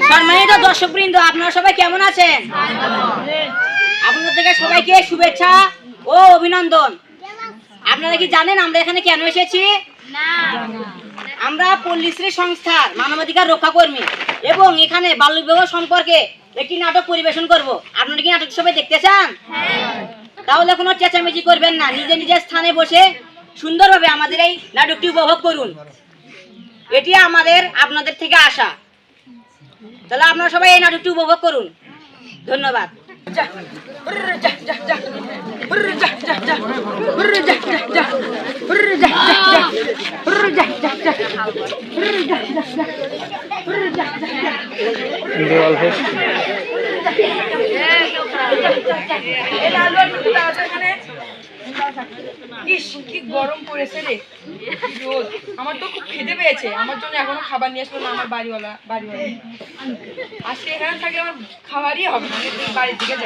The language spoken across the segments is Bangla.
সম্মানিত দর্শকবৃন্দ আপনারা সবাই কেমন আছেন? আপনাদের থেকে সবাইকে শুভেচ্ছা ও অভিনন্দন। আপনারা কি জানেন আমরা এখানে কেন এসেছি? আমরা পল্লীশ্রী সংস্থার মানবাধিকার রক্ষা কর্মী এবং এখানে বাল্য বিবাহ সম্পর্কে একটি নাটক পরিবেশন করব। আপনারা কি নাটক সবাই দেখতে চান? তাহলে কোনো চেঁচামেচি করবেন না নিজে নিজের স্থানে বসে সুন্দরভাবে আমাদের এই নাটকটি উপভোগ করুন। এটি আমাদের আপনাদের থেকে আশা। তাহলে আপনারা সবাই এই নাটকটি উপভোগ করুন ধন্যবাদ গরম পড়েছে রে। রোদ। আমার তো খুব পেয়েছে। আমার জন্য খাবার নিয়ে না আমার বাড়িওয়ালা বাড়িওয়ালা। আমার খাবারই হবে বাড়ির দিকে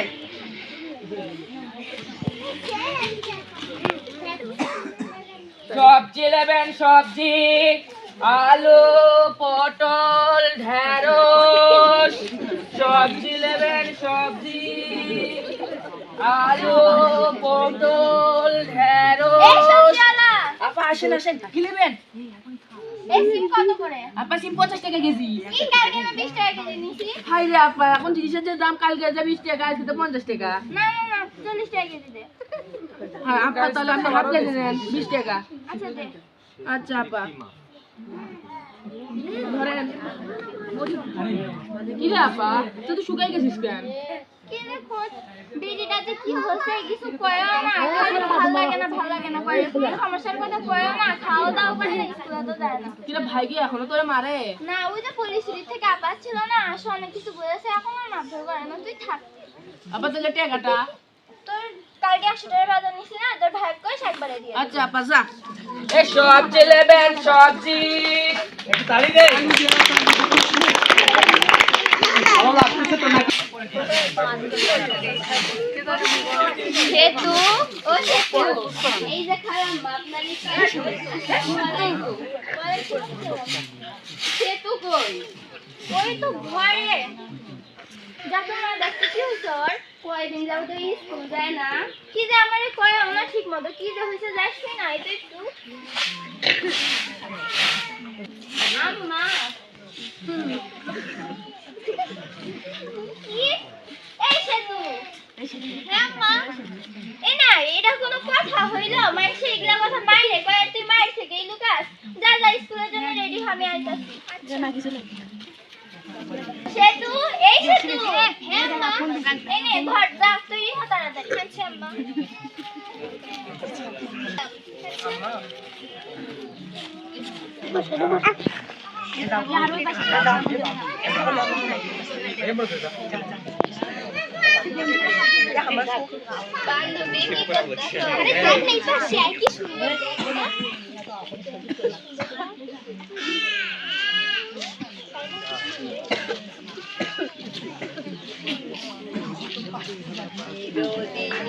সবজি নেবেন সবজি আলু, পটল ঢেঁড়স সবজি নেবেন সবজি আলু পটল ঢেঁড়স। আপা আসেন আসেন কি নেবেন? সিম আপা সিম পঞ্চাশ টাকা কেজি। কি কালকে না 20 টাকা কেজি নিছি? হাই রে আপা এখন জিনিসের যে দাম কালকে যা বিশ টাকা আজকে তো পঞ্চাশ টাকা। না, না, না, 40 টাকা কেজি দে। হ্যাঁ আপা তাহলে আপনি হাফ কেজি নেন বিশ টাকা। আচ্ছা আচ্ছা আপা। ধরেন। কি রে আপা তুই তো শুকাই গেছিস কেন? কি রে খোঁজ? বিড়িটা কি হচ্ছে কিছু কয়ও না, খালি ভালো লাগে না, ভালো লাগে না করে। কোনো সমস্যার কথা কয়ও না, খাওয়া দাওয়া করে স্কুলে তো যায় না। কিরে ভাই কি এখনও তোরে মারে? না, ওই যে পুলিশের থেকে আবার ছিল না, আসো অনেক কিছু বলেছে, এখন আর মারধর করে না, তুই থাক। আপা তাহলে টাকাটা? তোর কালকে একশো টাকার বাজার নিছি না, তোর একবারে দিয়ে আচ্ছা আপা যা। এ সবজি নেবেন সবজি সেতু ও সেতু। এই যে খারাপ আপনারই সেতু কই? ওই তো ঘরে। না দেখতে কি হয়েছে কয়দিন যাব তো স্কুল যায় না। কি যে আমার কয় না ঠিক মতো কি যে হয়েছে যাস না তো একটু। আম্মা হুম। কি এই সেতু হ্যাঁ মা এ না এটা কোনো কথা হইল মানুষ এগুলা কথা মাইলে কয় তুই মাইর থেকে এই লুকাস যা যা স্কুলের জন্য রেডি হবে আইতাছি সেতু, এই সেতু। হ্যাঁ মা। এই নে, ঘর, যা, তৈরি হ, তাড়াতাড়ি। আচ্ছা আম্মা বান্ধবী কি করতেছ আরে দেখ না এই পাশে, আর কি সুন্দর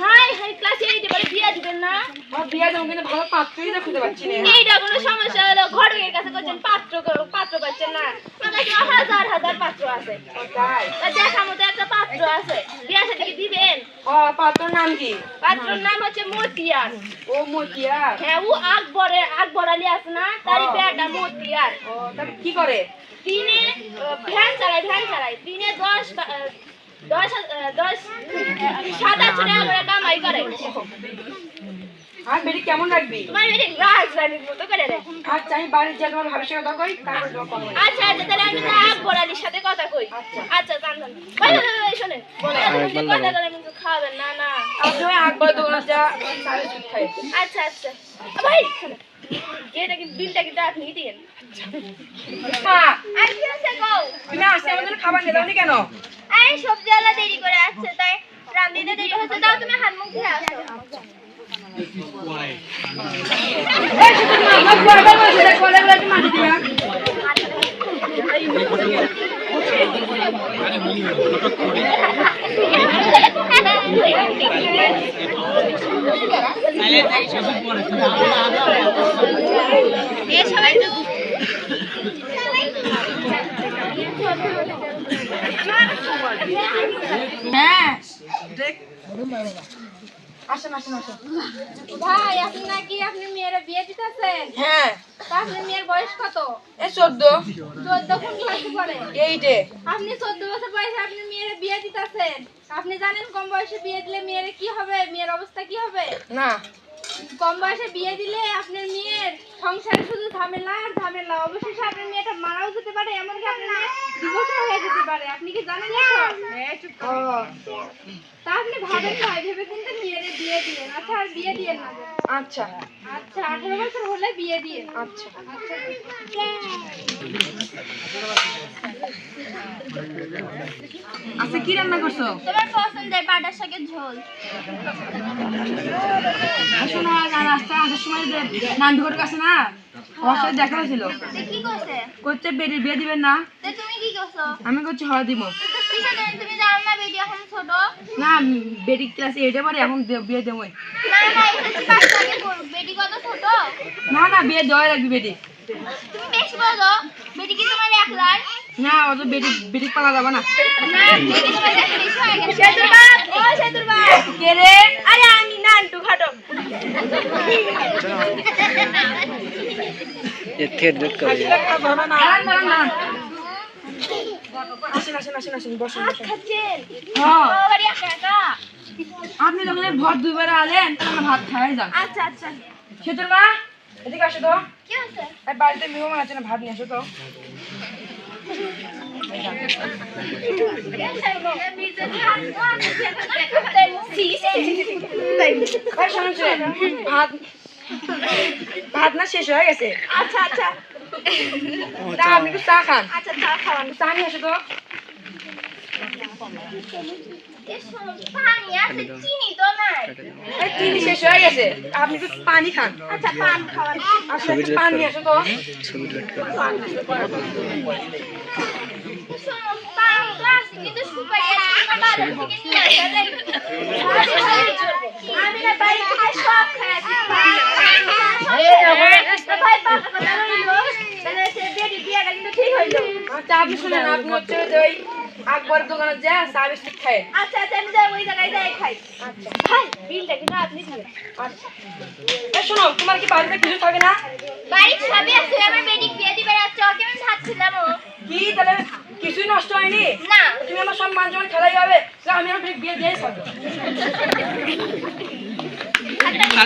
হাই হাই ক্লাসে এইটে পরে বিয়া দিবেন না? আমার বিয়ে দেবো কিন্তু ভালো পাত্রই তো খুঁজে পাচ্ছি না। এইটা কোনো সমস্যা হলো? ঘটকের কাছে করছেন পাত্র পাত্র পাচ্ছেন না। আমার কাছে হাজার হাজার পাত্র আছে। তাই তা দেখার মতো একটা পাত্র আছে। বিয়া সাথে কি দিবেন? ও পাত্রর নাম কি? পাত্রর নাম হচ্ছে মতিয়ার। ও মতিয়া হ্যাঁ ও আকবরের আকবর আলী আছে না? তারই। বেটা মতিয়ার। ও তারপর কি করে? দিনে ভ্যান চালায় ভ্যান চালায়। দশ দশ সাত আটশো টাকা করে কামাই করে। আর বেরি কেমন রাখবি? তোমার বেটি রাজরানীর মতো করে রে আচ্ছা আমি বাড়ির যা তোমার ভাবির সাথে কথা কই তারপর তোমার কম। আচ্ছা আচ্ছা তাহলে আমি সাথে কথা কই। আচ্ছা। আচ্ছা জান জান। কথা কিন্তু না না। আপনি ওই আকবর দোকানে যা সাড়ে দুধ খাই। আচ্ছা আচ্ছা। ভাই এটা বিলটা কিন্তু আপনি গো? আমাদের খাবার নিয়ে দাওনি কেন? এই সবজিওয়ালা দেরি করে আসছে তাই রান্দিতে দেরি হচ্ছে। তাও কয়বার বলছে রে, কলে বলে একটু মাটি দিবা এ সবাই তো হ্যাঁ আসেন আসেন আসেন। ভাই আপনি নাকি আপনি মেয়ের বিয়ে দিতেছেন? হ্যাঁ। তা মেয়ের বয়স কত? এ চোদ্দ। চোদ্দ কোন ক্লাসে পড়ে এইটে আপনি চোদ্দ বছর বয়সে আপনি মেয়ের বিয়ে দিতেছেন। আপনি জানেন কম বয়সে বিয়ে দিলে মেয়ের কি হবে? মেয়ের অবস্থা কি হবে? না। কম বয়সে বিয়ে দিলে আপনার মেয়ের সংসারে শুধু ঝামেলা আর ঝামেলা। অবশেষে আপনার মেয়েটা মারাও যেতে পারে এমনকি আপনার মেয়ে ডিভোর্সও হয়ে যেতে পারে। আপনি কি জানেন? ও। তা আপনি ভাবেন ভাই ভেবে কিন্তু মেয়ের বিয়ে দিলেন আচ্ছা আর বিয়ে দিয়ে না। আচ্ছা। আচ্ছা আঠারো বছর হলে বিয়ে দিয়ে আচ্ছা। আচ্ছা কি রান্না করছ? তোমার পছন্দের পাটার শাকের ঝোল। শোনো আর রাস্তা আসার সময় যে নান্টুঘর কাছে না ওর সাথে দেখা হয়েছিল করছে করছে বিয়ে দিবেন না। আমি করছি হওয়া দিব। না বেটি ক্লাসে না এইটে পারে এখন বিয়ে দেবো না না না না বিয়ে দেওয়াই লাগবে বেটি। তুমি বেশি বলো বেটি কি তোমার একলার? না অত বেটি বেটি পালা যাবে না। না ও কে রে আরে আমি খাটো আপনি যখন ভর দুইবার আলেন তখন ভাত খাওয়াই যান আচ্ছা আচ্ছা। সেতুর মা এদিকে আসো তো। কি এই বাড়িতে মেহমান আছে না ভাত নিয়ে আসো তো। ভাত না শেষ হয়ে গেছে। আচ্ছা আচ্ছা। আমি একটু চা খান আচ্ছা চা খাওয়ান চা নিয়ে আসো তো। চিনি শেষ হয়ে গেছে আপনি একটু পানি খান আচ্ছা পান খাওয়ান আপনি শুনেন আপনি হচ্ছে ওই আকবরের দোকানে যা চা বিস্কুট খায়। আচ্ছা আচ্ছা আমি যাই ওই জায়গায় যাই খাই। আচ্ছা। ভাই বিলটা কিন্তু আপনি খাবেন আচ্ছা। এই শোনো তোমার কি বাড়িতে কিছু থাকে না? বাড়ির সবই আছে আমার বেটি বিয়ে দিবে রাত চকে আমি ভাবছিলাম ও। কি তাহলে কিছুই নষ্ট হয়নি? না। তুমি আমার সব মান সম্মান খেলাই হবে যে আমি আমার বিয়ে- দিয়েই থাকব। আপনারা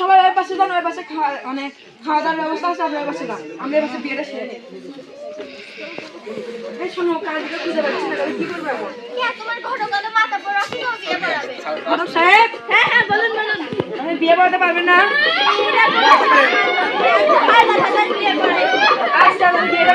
সবাই ওই পাশে যান ওই পাশে খাওয়া মানে খাওয়া দাওয়ার ব্যবস্থা আছে আপনি ওই পাশে যান। আমরা এই পাশে বিয়েটা সেরে নিই। এই শোনো কাজ খুঁজে পাচ্ছি না কি করব এখন? তোমার ঘটক তো মাথা পড়া কি বিয়ে করাবে। ম্যাডাম সাহেব! হ্যাঁ হ্যাঁ বলুন বলুন। আপনি বিয়ে করতে পারবেন না? আচ্ছা বিয়েটা।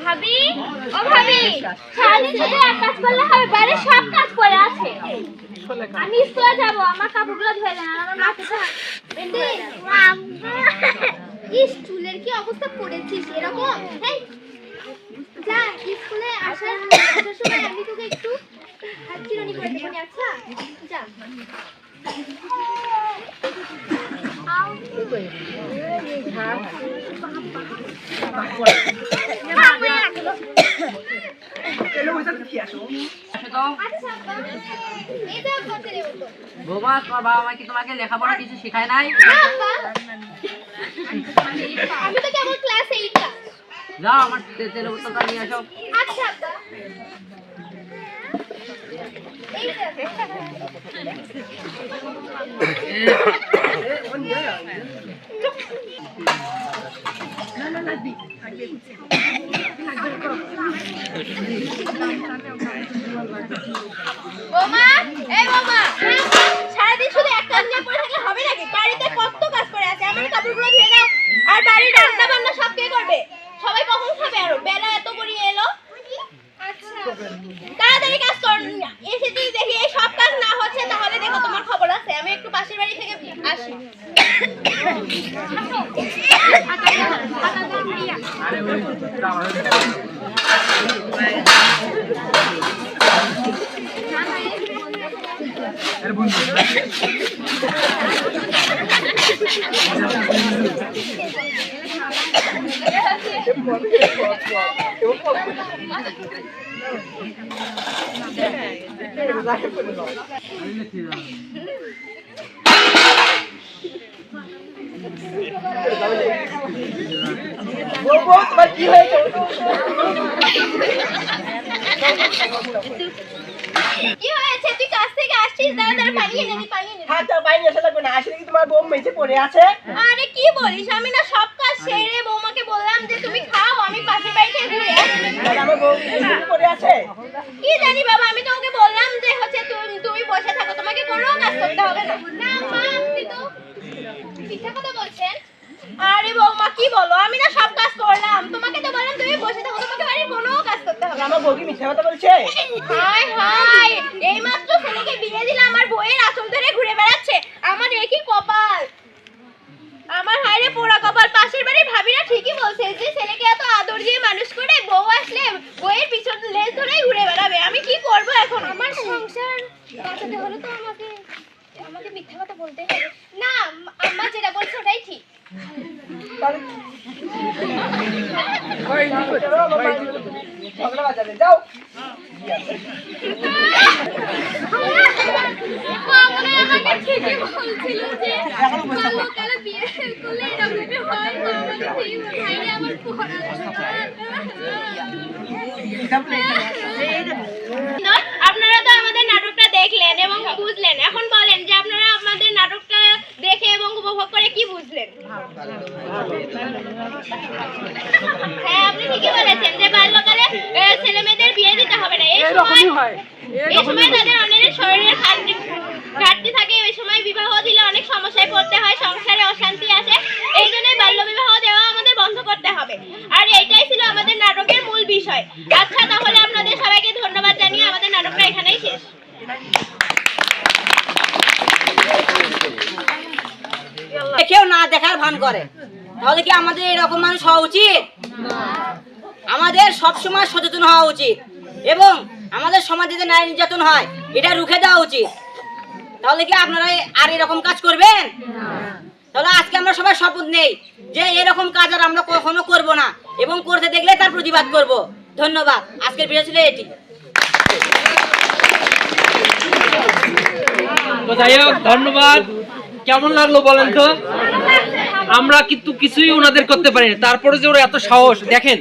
ভাবি? সব কাজ করে আছে। আমি স্কুলে যাব, আমার কাপড়গুলো ধুয়ে আমার চুলের কি অবস্থা করেছিস এরকম? যা, স্কুলে আসার সময় আমি তোকে একটু চিরুনি করে দেবো আচ্ছা যা। আচ্ছা। বৌমা তোমার বাবা মা কি তোমাকে লেখাপড়া কিছু শেখায় নাই। আমি তো কেবল ক্লাস এইট যাও আমার তে- তেলের বোতলটা নিয়ে আসো আচ্ছা আব্বা এই দেখ। বৌমা এই বৌমা সারাদিন শুধু এক কাজ নিয়ে পড়ে থাকলে হবে নাকি বাড়িতে কত কাজ করে আছে আমার কাপড়গুলো ধুয়ে দাও আর বাড়ির রান্না বান্না সব কে করবে সবাই কখন খাবে আরও বেলা এত গড়িয়ে এলো আচ্ছা তাড়াতাড়ি কাজ কর এসে যদি দেখি এই সব কাজ না হচ্ছে তাহলে দেখো তোমার খবর আছে আমি একটু পাশের বাড়ি থেকে আসি বউ বউ তোমার কি হয়েছে? কি হয়েছে তুই কাছ থেকে আসছিস? দাঁড়া দাঁড়া পানি এনে দি পানি এনে দি। হাত বাইরে আসা লাগবে না আসলে কি তোমার বউ মেঝে পড়ে আছে? আরে কি বলিস? আমি না সব কাজ সেরে বৌমাকে বললাম যে তুমি খাও আমি পাশের বাড়ি ঘুরে আসি আমার বউ মেঝে পড়ে আছে? কি জানি বাবা আমি তো ওকে বললাম যে হচ্ছে তুমি তুমি বসে থাকো তোমাকে কোনো কাজ করতে হবে না। না মা আপনি তো মিথ্যা কথা বলছেন? আরে বৌমা কি বলো? আমি না সব কাজ করলাম। তোমাকে তো বললাম তুমি বসে থাকো তোমাকে বাড়ির কোনো কাজ করতে হবে আমার বউ কি মিথ্যা কথা বলছে? হায় হায় এইমাত্র ছেলেকে বিয়ে দিলাম আমার বইয়ের আঁচল ধরে ঘুরে বেড়াচ্ছে। আমার একই কপাল? আমার হাইরে পোড়া কপাল পাশের বাড়ির ভাবিরা ঠিকই বলছে যে ছেলেকে এত আদর দিয়ে মানুষ করে বউ আসলে বইয়ের পিছন লেজ ধরেই ঘুরে বেড়াবে আমি কি করব এখন আমার সংসার বাঁচাতে হলে তো আমাকে আমাকে মিথ্যা কথা বলতে হবে না আম্মা যেটা বলছে ওটাই ঠিক তাহলে চলো, আমার মায়ের ঝগড়া বাজাবে যাও মামনি আমাকে ঠিকই বলছিল যে কালো কালো বিয়ে করলে এরকমই হয় মা আমাকে ঠিক আপনারা তো আমাদের নাটকটা দেখলেন এবং বুঝলেন। এখন বলেন যে আপনারা আমাদের নাটকটা দেখে এবং উপভোগ করে কি বুঝলেন? হ্যাঁ আপনি ঠিকই বলেছেন যে বাল্যকালে ছেলে মেয়েদের বিয়ে দিতে হবে না। এই সময় এই সময় তাদের অনেক শরীরের ঘাটতি ঘাটতি থাকে। ওই সময় বিবাহ দিলে অনেক সমস্যায় পড়তে হয় সংসারে অশান্তি আসে। এই জন্যই বাল্য বিবাহ দেওয়া আমাদের বন্ধ করতে হবে। আর এইটাই ছিল আমাদের নাটকের মূল বিষয়। আচ্ছা তাহলে আপনাদের সবাইকে ধন্যবাদ জানিয়ে আমাদের নাটকটা এখানেই শেষ। কেউ না দেখার ভান করে। তাহলে কি আমাদের এরকম মানুষ হওয়া উচিত? আমাদের সবসময় সচেতন হওয়া উচিত এবং আমাদের সমাজে যে ন্যায় নির্যাতন হয়, এটা রুখে দেওয়া উচিত। তাহলে কি আপনারা আর এরকম কাজ করবেন? তাহলে আজকে আমরা সবাই শপথ নেই যে এরকম কাজ আর আমরা কখনো করব না এবং করতে দেখলে তার প্রতিবাদ করব। ধন্যবাদ। আজকের ভিডিও ছিল এটি। যাই হোক, ধন্যবাদ। কেমন লাগল বলেন তো? আমরা কিন্তু কিছুই ওনাদের করতে পারি তারপরে যে ওরা এত সাহস, দেখেন